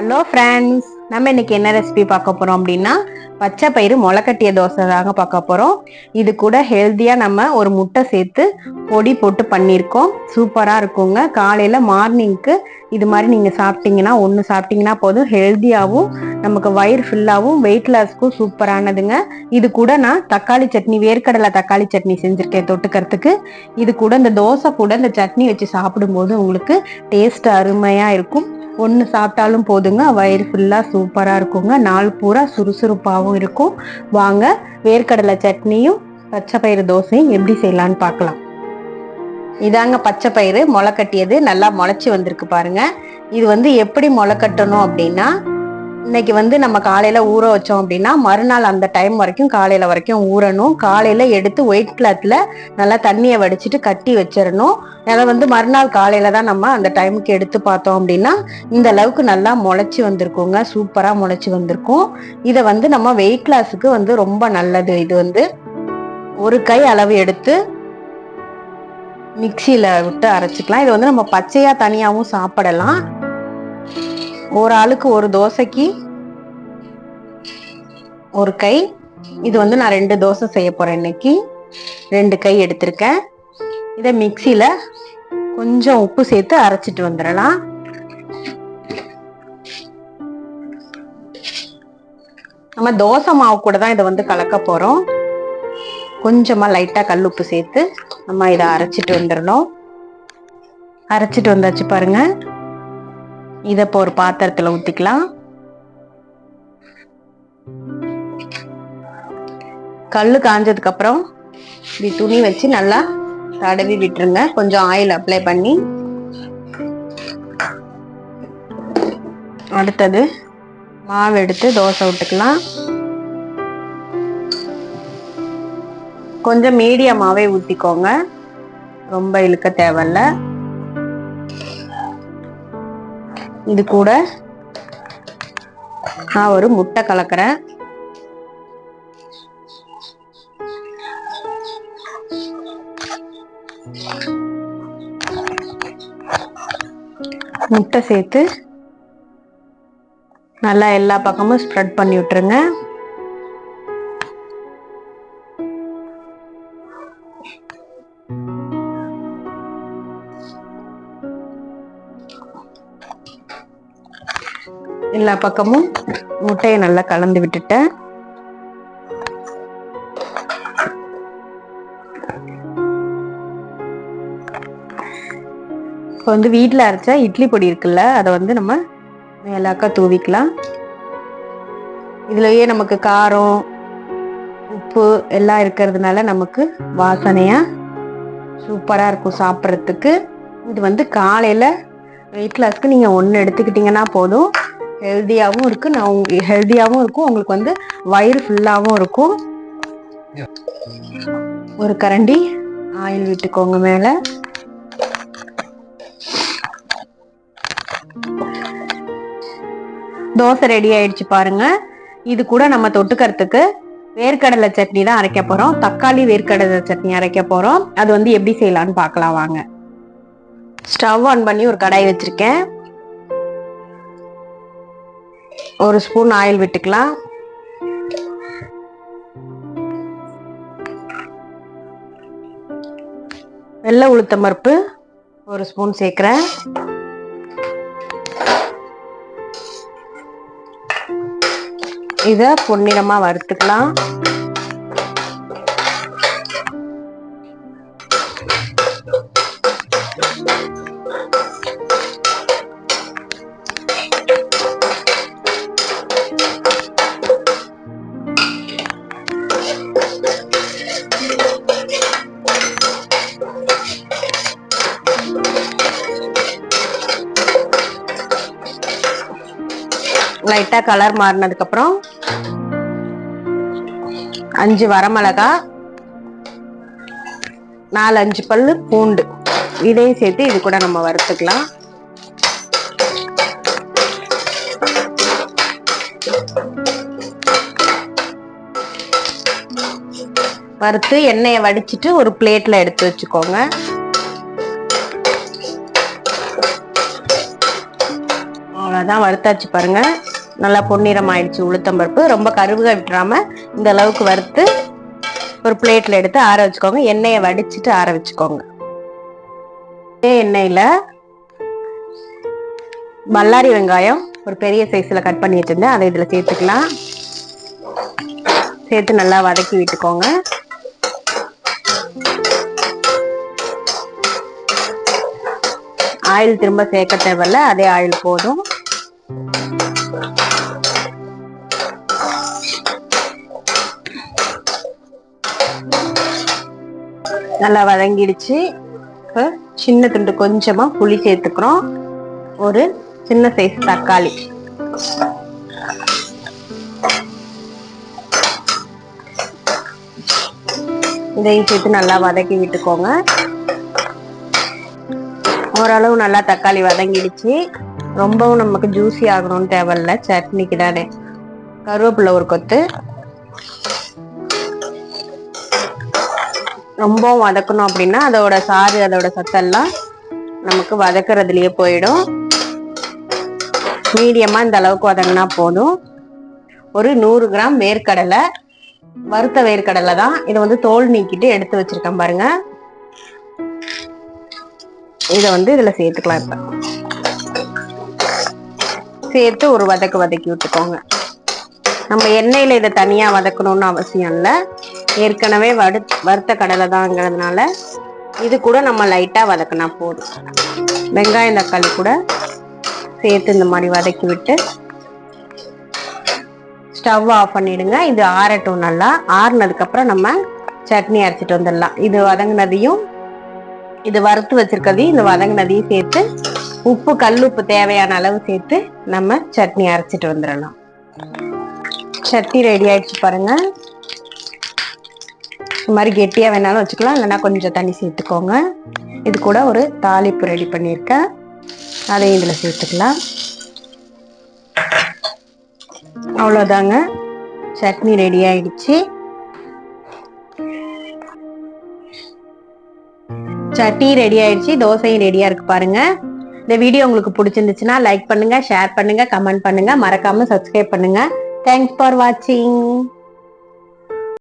Hello friends நம்ம இன்னைக்கு என்ன ரெசிபி பார்க்க போறோம் அப்படின்னா பச்சை பயிறு முளைக்கட்டிய தோசை தாங்க பார்க்க போகிறோம் இது கூட ஹெல்த்தியாக நம்ம ஒரு முட்டை சேர்த்து பொடி போட்டு பண்ணியிருக்கோம். சூப்பராக இருக்குங்க. காலையில் மார்னிங்க்கு இது மாதிரி நீங்கள் சாப்பிட்டீங்கன்னா ஒன்று சாப்பிட்டீங்கன்னா போதும். ஹெல்த்தியாகவும் நமக்கு வயிறு ஃபுல்லாகவும் வெயிட் லாஸ்க்கும் சூப்பரானதுங்க. இது கூட நான் தக்காளி சட்னி வேர்க்கடலை தக்காளி சட்னி செஞ்சுருக்கேன் தொட்டுக்கிறதுக்கு. இது கூட இந்த தோசை கூட இந்த சட்னி வச்சு சாப்பிடும்போது உங்களுக்கு டேஸ்ட் அருமையாக இருக்கும். ஒன்று சாப்பிட்டாலும் போதுங்க. வயிறு ஃபுல்லாக சூப்பராக இருக்குங்க. நாள் பூரா சுறுசுறுப்பாகவும் இருக்கும். வாங்க வேர்க்கடலை சட்னியும் பச்சை பயிறு தோசையும் எப்படி செய்யலான்னு பார்க்கலாம். இதாங்க பச்சை பயிறு முளை கட்டியது. நல்லா முளைச்சி வந்திருக்கு பாருங்க. இது வந்து எப்படி முளை கட்டணும் அப்படின்னா இன்னைக்கு வந்து நம்ம காலையில ஊற வச்சோம் அப்படின்னா மறுநாள் அந்த டைம் வரைக்கும் காலையில வரைக்கும் ஊறணும். காலையில எடுத்து ஒயிட் கிளாத்ல நல்லா தண்ணியை வடிச்சிட்டு கட்டி வச்சிடணும். அதை வந்து மறுநாள் காலையில தான் நம்ம அந்த டைமுக்கு எடுத்து பார்த்தோம் அப்படின்னா இந்த அளவுக்கு நல்லா முளைச்சி வந்திருக்குங்க. சூப்பரா முளைச்சி வந்திருக்கும். இதை வந்து நம்ம வெயிட் கிளாஸுக்கு வந்து ரொம்ப நல்லது. இது வந்து ஒரு கை அளவு எடுத்து மிக்சியில விட்டு அரைச்சிக்கலாம். இது வந்து நம்ம பச்சையா தனியாகவும் சாப்பிடலாம். ஒரு ஆளுக்கு ஒரு தோசைக்கு ஒரு கை. இது வந்து நான் ரெண்டு தோசை செய்ய போறேன் இன்னைக்கு. ரெண்டு கை எடுத்திருக்கேன். இதை மிக்சியில கொஞ்சம் உப்பு சேர்த்து அரைச்சிட்டு வந்துடலாம். நம்ம தோசை மாவு கூட தான் இதை வந்து கலக்க போறோம். கொஞ்சமா லைட்டா கல் உப்பு சேர்த்து நம்ம இதை அரைச்சிட்டு வந்துடணும். அரைச்சிட்டு வந்தாச்சு பாருங்க. இதை இப்போ ஒரு பாத்திரத்துல ஊத்திக்கலாம். கல் காஞ்சதுக்கு அப்புறம் இப்படி துணி வச்சு நல்லா தடவி விட்டுருங்க. கொஞ்சம் ஆயில் அப்ளை பண்ணி. அடுத்தது மாவு எடுத்து தோசை விட்டுக்கலாம் கொஞ்சம் மீடியமாவே ஊற்றிக்கோங்க ரொம்ப இழுக்க தேவையில்லை. இது கூட நான் ஒரு முட்டை கலக்கிறேன். முட்டை சேர்த்து நல்லா எல்லா பக்கமும் ஸ்ப்ரெட் பண்ணி விட்டுருங்க. எல்லா பக்கமும் முட்டையை நல்லா கலந்து விட்டுட்டேன். இப்போ வந்து வீட்டில் அரைச்ச இட்லி பொடி இருக்குல்ல அதை வந்து நம்ம மேலாக்கா தூவிக்கலாம். இதுலயே நமக்கு காரம் உப்பு எல்லாம் இருக்கிறதுனால நமக்கு வாசனையா சூப்பரா இருக்கும் சாப்பிட்றதுக்கு. இது வந்து காலையில வெயிட் லாஸ்க்கு நீங்க ஒன்று எடுத்துக்கிட்டீங்கன்னா போதும். ஹெல்த்தியாகவும் இருக்குது நான் ஹெல்த்தியாகவும் இருக்கும். உங்களுக்கு வந்து வயிறு ஃபுல்லாகவும் இருக்கும். ஒரு கரண்டி ஆயில் விட்டுக்கோங்க மேலே. தோசை ரெடி ஆயிடுச்சு பாருங்க. இது கூட நம்ம தொட்டுக்கிறதுக்கு வேர்க்கடலை சட்னி தான் அரைக்க போறோம். தக்காளி வேர்க்கடலை சட்னி அரைக்க போறோம். அது வந்து எப்படி செய்யலாம்னு பார்க்கலாம் வாங்க. ஸ்டவ் ஆன் பண்ணி ஒரு கடாய் வச்சிருக்கேன். ஒரு ஸ்பூன் ஆயில் விட்டுக்கலாம். வெள்ளை உளுத்தம் பருப்பு ஒரு ஸ்பூன் சேர்க்குறேன். இதை பொன்னிறமாக வறுத்துக்கலாம். லைட்டா கலர் மாறினதுக்கு அப்புறம் அஞ்சு வரமிளகா நாலு அஞ்சு பல்லு பூண்டு. இதையும் சேர்த்து இது கூட நம்ம வறுத்துக்கலாம். வறுத்து எண்ணெயை வடிச்சிட்டு ஒரு பிளேட்ல எடுத்து வச்சுக்கோங்க. அவ்வளோதான் வறுத்தாச்சு பாருங்கள் நல்லா பொன்னிறம் ஆயிடுச்சு உளுத்தம்பருப்பு ரொம்ப கருவுக விட்டுறாம இந்த அளவுக்கு வறுத்து ஒரு பிளேட்ல எடுத்து ஆற வச்சுக்கோங்க. எண்ணெயை வடிச்சிட்டு ஆற வச்சுக்கோங்க. இதே எண்ணெயில பல்லாரி வெங்காயம் ஒரு பெரிய சைஸ்ல கட் பண்ணி வச்சிருந்தேன். அதை இதுல சேர்த்துக்கலாம். சேர்த்து நல்லா வதக்கி விட்டுக்கோங்க. ஆயில் திரும்ப சேர்க்க தேவையில்ல. அதே ஆயில் போதும். நல்லா வதங்கிடுச்சு. இப்போ சின்ன துண்டு கொஞ்சமா புளி சேர்த்துக்கிறோம். ஒரு சின்ன சைஸ் தக்காளி. இதையும் சேர்த்து நல்லா வதக்கி விட்டுக்கோங்க. ஓரளவு நல்லா தக்காளி வதங்கிடுச்சு. ரொம்பவும் நமக்கு ஜூஸி ஆகணும்னு தேவையில்ல. சட்னிக்கு தானே. கருவேப்பிலை ஒரு கொத்து. ரொம்பவும் வதக்கணும் அப்படின்னா அதோட சாறு அதோட சத்தெல்லாம் நமக்கு வதக்குறதுலயே போயிடும். மீடியமா இந்த அளவுக்கு வதங்கினா போதும். ஒரு நூறு கிராம் வேர்க்கடலை வறுத்த வேர்க்கடலை தான் இதை வந்து தோல் நீக்கிட்டு எடுத்து வச்சிருக்கேன் பாருங்க. இதை வந்து இதுல சேர்த்துக்கலாம் இப்ப. சேர்த்து ஒரு வதக்கு வதக்கி விட்டுக்கோங்க. நம்ம எண்ணெயில இதை தனியா வதக்கணும்னு அவசியம் இல்லை. ஏற்கனவே வடு வறுத்த கடலை தாங்கிறதுனால இது கூட நம்ம லைட்டாக வதக்கினா போதும். வெங்காயம் தக்காளி கூட சேர்த்து இந்த மாதிரி வதக்கி விட்டு ஸ்டவ் ஆஃப் பண்ணிடுங்க. இது ஆறட்டும் நல்லா. ஆறுனதுக்கப்புறம் நம்ம சட்னி அரைச்சிட்டு வந்துடலாம். இது வதங்கினதையும் இது வறுத்து வச்சிருக்கதையும் இந்த வதங்கினதையும் சேர்த்து உப்பு கல் உப்பு தேவையான அளவு சேர்த்து நம்ம சட்னி அரைச்சிட்டு வந்துடலாம். சட்னி ரெடி ஆயிடுச்சு பாருங்கள் இது மாதிரி கெட்டியாக வேணாலும் வச்சுக்கலாம். இல்லைன்னா கொஞ்சம் தண்ணி சேர்த்துக்கோங்க. இது கூட ஒரு தாளிப்பு ரெடி பண்ணியிருக்கேன். அதையும் இதில் சேர்த்துக்கலாம். அவ்வளோதாங்க. சட்னி ரெடி ஆயிடுச்சு. சட்னி ரெடி ஆயிடுச்சு. தோசையும் ரெடியாக இருக்கு பாருங்க. இந்த வீடியோ உங்களுக்கு பிடிச்சிருந்துச்சுன்னா லைக் பண்ணுங்க ஷேர் பண்ணுங்க கமெண்ட் பண்ணுங்க. மறக்காம சப்ஸ்கிரைப் பண்ணுங்க. தேங்க்ஸ் ஃபார் வாட்சிங்